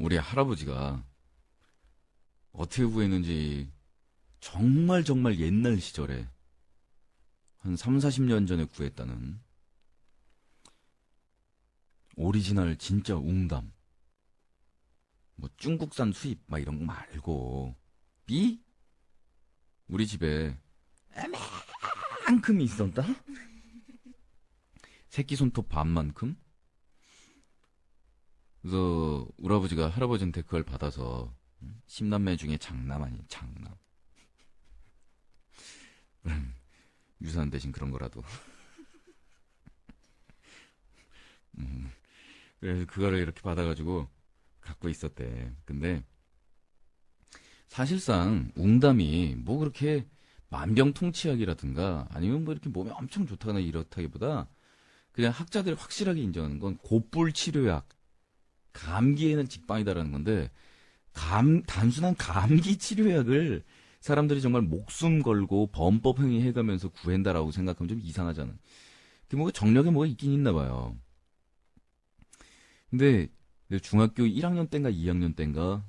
우리 할아버지가 어떻게 구했는지 정말 정말 옛날 시절에 한 3, 40년 전에 구했다는 오리지널 진짜 웅담. 뭐 중국산 수입 막 이런 거 말고 비 우리 집에 에만큼이 있었다. 새끼 손톱 반만큼. 그래서 우리 아버지가 할아버지한테 그걸 받아서 음, 십남매 중에 장남 아니 장남. 음, 유산 대신 그런 거라도. 음, 그래서 그거를 이렇게 받아가지고 갖고 있었대. 근데 사실상 웅담이 뭐 그렇게 만병통치약이라든가 아니면 뭐 이렇게 몸에 엄청 좋다거나 이렇다기보다 그냥 학자들이 확실하게 인정하는 건 고불 치료약, 감기에는 직방이다라는 건데 감 단순한 감기 치료약을 사람들이 정말 목숨 걸고 범법 행위 해가면서 구한다라고 생각하면 좀 이상하잖아. 그 뭐가 정력에 뭐가 있긴 있나 봐요. 근데 중학교 1학년 땐가 2학년 땐가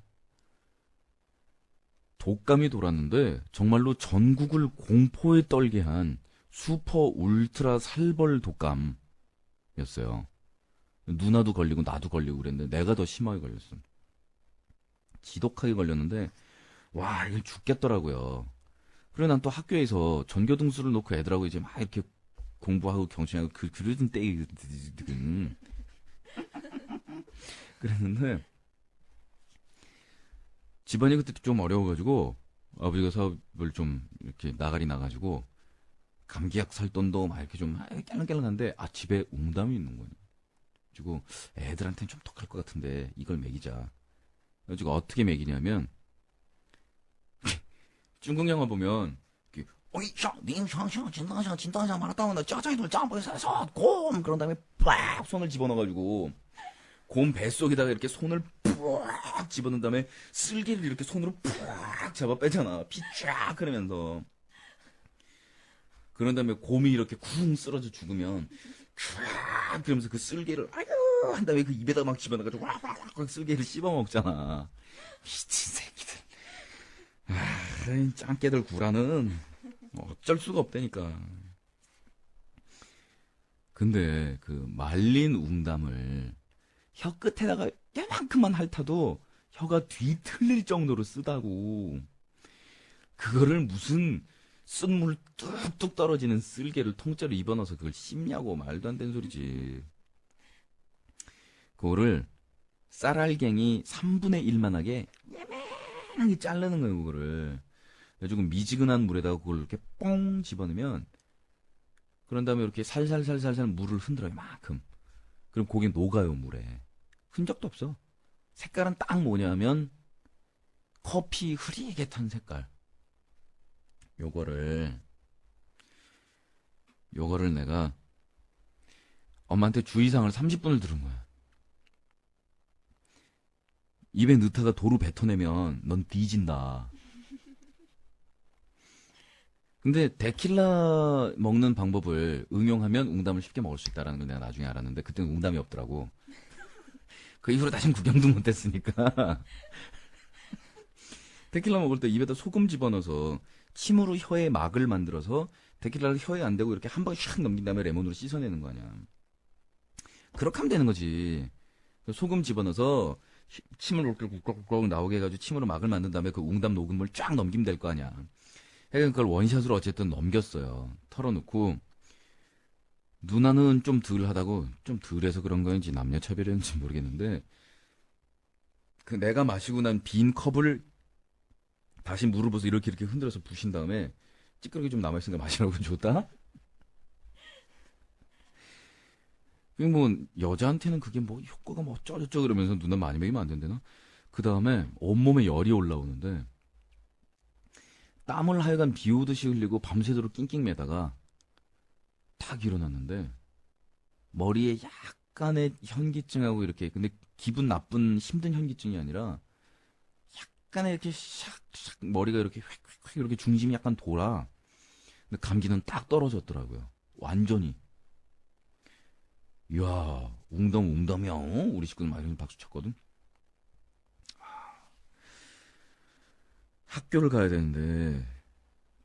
독감이 돌았는데 정말로 전국을 공포에 떨게 한 슈퍼 울트라 살벌 독감이었어요. 누나도 걸리고 나도 걸리고 그랬는데 내가 더 심하게 걸렸어. 지독하게 걸렸는데 와 이거 죽겠더라고요. 그리고 난또 학교에서 전교 등수를 놓고 애들하고 이제 막 이렇게 공부하고 경쟁하고 그 그러던 때이거든. 그랬는데 집안이 그때 좀 어려워가지고 아버지가 사업을 좀 이렇게 나가리 나가지고 감기약 살 돈도 막 이렇게 좀 깰랑깰랑한데 아 집에 웅담이 있는 거예요. 그리고 애들한테는 좀 독할 것 같은데 이걸 먹이자. 그래가지고 어떻게 먹이냐면 중국 영화 보면 어이 샤닝샹샹 진다샹 진다샹 말았다는데 짜장이돌 짬뽕에서 곰. 그런 다음에 빡 손을 집어넣어가지고 곰 뱃속에다가 이렇게 손을 푹 집어넣은 다음에 쓸개를 이렇게 손으로 푹 잡아 빼잖아. 피쫙 그러면서. 그런 다음에 곰이 이렇게 쿵 쓰러져 죽으면 쫙 그러면서 그 쓸개를 아유 한 다음에 그 입에다 막 집어넣어가지고 와와와 쓸개를 씹어 먹잖아. 미친 새끼들. 아, 이 짱깨들 구라는 어쩔 수가 없다니까. 근데 그 말린 웅담을 혀 끝에다가 요만큼만 핥아도 혀가 뒤틀릴 정도로 쓰다고. 그거를 무슨 쓴물 뚝뚝 떨어지는 쓸개를 통째로 입어넣어서 그걸 씹냐고 말도 안 되는 소리지. 그거를 쌀알갱이 3분의 1만 하게 예매하게 자르는 거예요, 그거를. 그래가지고 미지근한 물에다가 그걸 이렇게 뽕 집어넣으면 그런 다음에 이렇게 살살살살살 물을 흔들어요, 이만큼. 그럼 고기 녹아요, 물에. 흔적도 없어. 색깔은 딱 뭐냐면 커피 흐리게 탄 색깔. 요거를 요거를 내가 엄마한테 주의사항을 30분을 들은 거야. 입에 넣다가 도로 뱉어내면 넌 뒤진다. 근데 데킬라 먹는 방법을 응용하면 웅담을 쉽게 먹을 수 있다라는 걸 내가 나중에 알았는데 그때는 웅담이 없더라고. 그 이후로 다시 구경도 못했으니까. 데킬라 먹을 때 입에다 소금 집어넣어서 침으로 혀에 막을 만들어서 데킬라를 혀에 안 대고 이렇게 한 방에 샥 넘긴 다음에 레몬으로 씻어내는 거 아니야. 그렇게 하면 되는 거지. 소금 집어넣어서 시- 침을 꿀꺽꿀꺽 나오게 해가지고 침으로 막을 만든 다음에 그 웅담 녹은 물쫙 넘기면 될 거 아니야. 그러니까 그걸 원샷으로 어쨌든 넘겼어요. 털어놓고 누나는 좀 덜 하다고 좀 덜해서 그런 거인지 남녀 차별이었는지 모르겠는데 그 내가 마시고 난 빈 컵을 다시 부어서 이렇게 이렇게 흔들어서 부신 다음에 찌끄러기 좀 남아있으니까 마시라고 줬다? 그뭐 여자한테는 그게 뭐 효과가 뭐 어쩌저쩌 그러면서 누나 많이 먹이면 안 된대나? 그 다음에 온몸에 열이 올라오는데 땀을 하여간 비 오듯이 흘리고 밤새도록 낑낑 매다가 탁 일어났는데 머리에 약간의 현기증하고 이렇게 근데 기분 나쁜 힘든 현기증이 아니라 약간의 이렇게 샥샥 머리가 이렇게 휙휙휙 이렇게 중심이 약간 돌아 근데 감기는 딱 떨어졌더라고요 완전히 이야 웅담 웅담이야 어? 우리 식구들 막 이런 박수 쳤거든 학교를 가야 되는데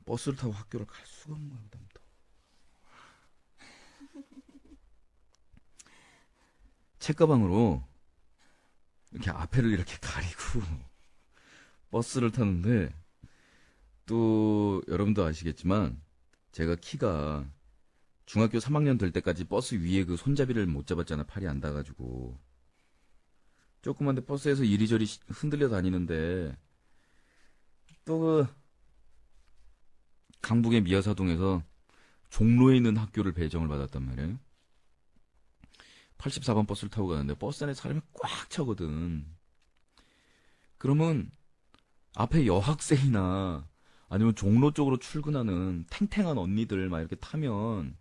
버스를 타고 학교를 갈 수가 없는 거야. 부담부터. 책가방으로 이렇게 앞에를 이렇게 가리고 버스를 타는데 또 여러분도 아시겠지만 제가 키가 중학교 3학년 될 때까지 버스 위에 그 손잡이를 못 잡았잖아 팔이 안 닿아가지고 조그만데 버스에서 이리저리 시- 흔들려 다니는데 또 그 강북의 미아사동에서 종로에 있는 학교를 배정을 받았단 말이에요. 84번 버스를 타고 가는데 버스 안에 사람이 꽉 차거든. 그러면 앞에 여학생이나 아니면 종로 쪽으로 출근하는 탱탱한 언니들 막 이렇게 타면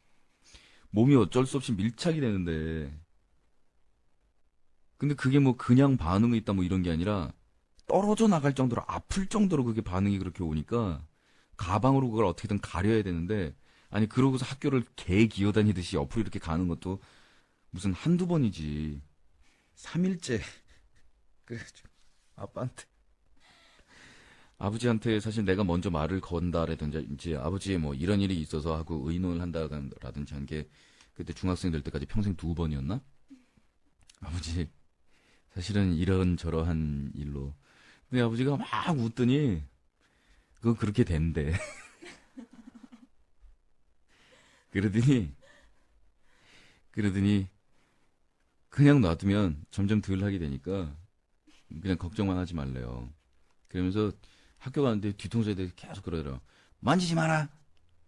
몸이 어쩔 수 없이 밀착이 되는데. 근데 그게 뭐 그냥 반응이 있다 뭐 이런 게 아니라 떨어져 나갈 정도로 아플 정도로 그게 반응이 그렇게 오니까 가방으로 그걸 어떻게든 가려야 되는데 아니 그러고서 학교를 개 기어다니듯이 옆으로 이렇게 가는 것도 무슨 한두 번이지. 3일째. 그래가지고 아빠한테 아버지한테 사실 내가 먼저 말을 건다라든지 이제 아버지 뭐 이런 일이 있어서 하고 의논을 한다라든지 한 게 그때 중학생 될 때까지 평생 두 번이었나? 아버지 사실은 이런 저러한 일로. 근데 아버지가 막 웃더니 그거 그렇게 된대. 그러더니 그러더니 그냥 놔두면 점점 덜 하게 되니까 그냥 걱정만 하지 말래요. 그러면서 학교 가는데 뒤통수에 대해 계속 그러더라. 만지지 마라.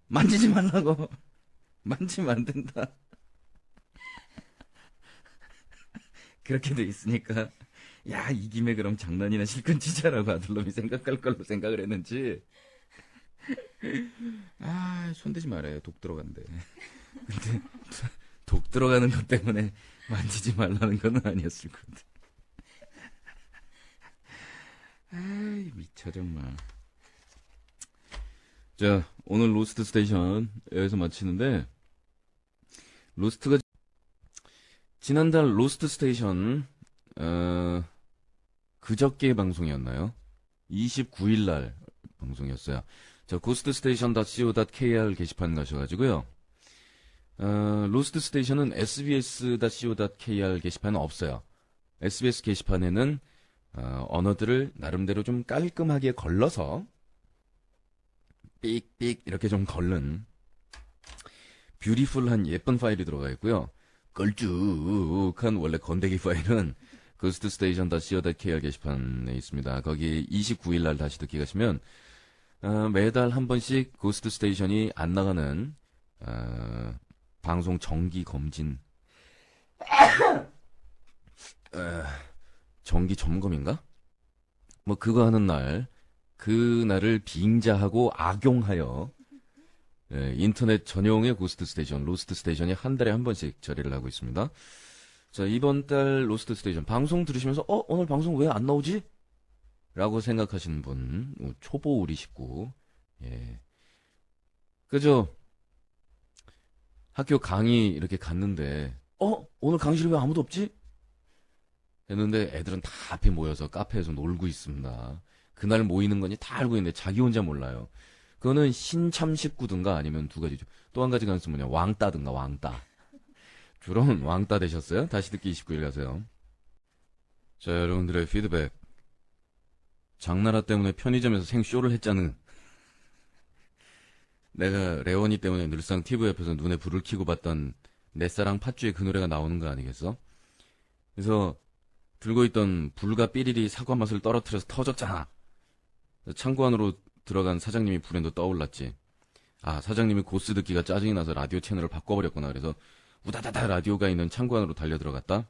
만지지 말라고. 만지면 안 된다. 그렇게 돼 있으니까 야, 이 김에 그럼 장난이나 실컷 치자라고 아들놈이 생각할 걸로 생각을 했는지 아, 손대지 말아요. 독 들어간대. 근데 독 들어가는 것 때문에 만지지 말라는 건 아니었을 것같 미쳐, 정말. 자, 오늘 로스트 스테이션 여기서 마치는데, 로스트가, 지난달 로스트 스테이션, 어, 그저께 방송이었나요? 29일 날 방송이었어요. 저, 고스트스테이션.co.kr 게시판 가셔가지고요. 어, 로스트 스테이션은 sbs.co.kr 게시판은 없어요. SBS 게시판에는 어, 언어들을 나름대로 좀 깔끔하게 걸러서 삑삑 이렇게 좀 걸른 뷰티풀한 예쁜 파일이 들어가 있고요. 걸쭉한 원래 건데기 파일은 고스트스테이션.co.kr 게시판에 있습니다. 거기 29일 날 다시 듣기 가시면 어, 매달 한 번씩 고스트 스테이션이 안 나가는 어, 방송 정기 검진 어, 정기 점검인가? 뭐 그거 하는 날, 그 날을 빙자하고 악용하여 예, 인터넷 전용의 고스트 스테이션, 로스트 스테이션이 한 달에 한 번씩 처리를 하고 있습니다. 자, 이번 달 로스트 스테이션 방송 들으시면서 어, 오늘 방송 왜 안 나오지? 라고 생각하시는 분, 어, 초보 우리 식구. 예. 그죠? 학교 강의 이렇게 갔는데 어, 오늘 강의실 왜 아무도 없지? 했는데 애들은 다 앞에 모여서 카페에서 놀고 있습니다. 그날 모이는 건지 다 알고 있는데 자기 혼자 몰라요. 그거는 신참식구든가 아니면 두 가지죠. 또 한 가지가 있으면 뭐냐 왕따든가 왕따. 주로는 왕따 되셨어요? 다시 듣기 29일 가세요. 자 여러분들의 피드백. 장나라 때문에 편의점에서 생쇼를 했자는 내가 레원이 때문에 늘상 TV 옆에서 눈에 불을 켜고 봤던 내 사랑 팥쥐의 그 노래가 나오는 거 아니겠어? 그래서 들고 있던 불과 삐리리 사과 맛을 떨어뜨려서 터졌잖아. 창고 안으로 들어간 사장님이 불현도 떠올랐지. 아, 사장님이 고스 듣기가 짜증이 나서 라디오 채널을 바꿔버렸구나. 그래서 우다다다 라디오가 있는 창고 안으로 달려 들어갔다.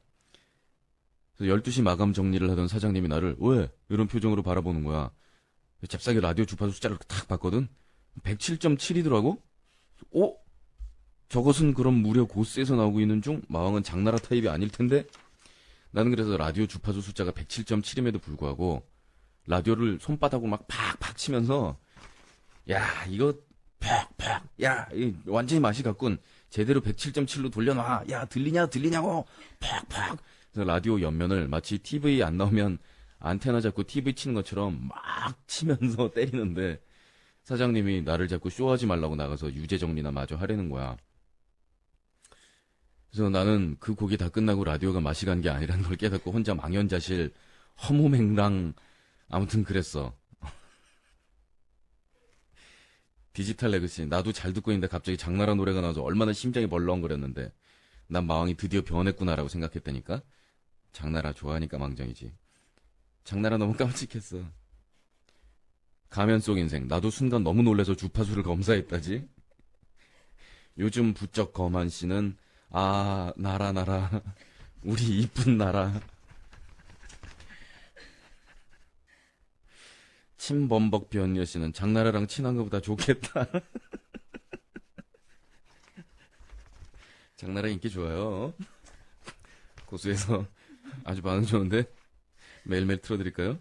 그래서 12시 마감 정리를 하던 사장님이 나를 왜? 이런 표정으로 바라보는 거야. 잽싸게 라디오 주파수 숫자를 탁 봤거든? 107.7이더라고? 어? 저것은 그럼 무려 고스에서 나오고 있는 중 마왕은 장나라 타입이 아닐 텐데? 나는 그래서 라디오 주파수 숫자가 107.7임에도 불구하고 라디오를 손바닥으로 막 팍팍 치면서 야 이거 팍팍 야이 완전히 맛이 갔군 제대로 107.7로 돌려놔. 야 들리냐 들리냐고. 팍팍 그래서 라디오 옆면을 마치 TV 안 나오면 안테나 잡고 TV 치는 것처럼 막 치면서 때리는데 사장님이 나를 자꾸 쇼하지 말라고 나가서 유재 정리나 마저 하려는 거야. 그래서 나는 그 곡이 다 끝나고 라디오가 맛이 간 게 아니라는 걸 깨닫고 혼자 망연자실 허무맹랑 아무튼 그랬어. 디지털 레그시. 나도 잘 듣고 있는데 갑자기 장나라 노래가 나와서 얼마나 심장이 벌렁거렸는데. 난 마왕이 드디어 변했구나라고 생각했다니까. 장나라 좋아하니까 망정이지. 장나라 너무 깜찍했어. 가면 속 인생. 나도 순간 너무 놀라서 주파수를 검사했다지. 요즘 부쩍 검한 씨는 아 나라 나라 우리 이쁜 나라 침범벅 변여 씨는 장나라랑 친한 것보다 좋겠다. 장나라 인기 좋아요. 고수에서 아주 반응 좋은데 매일매일 틀어드릴까요?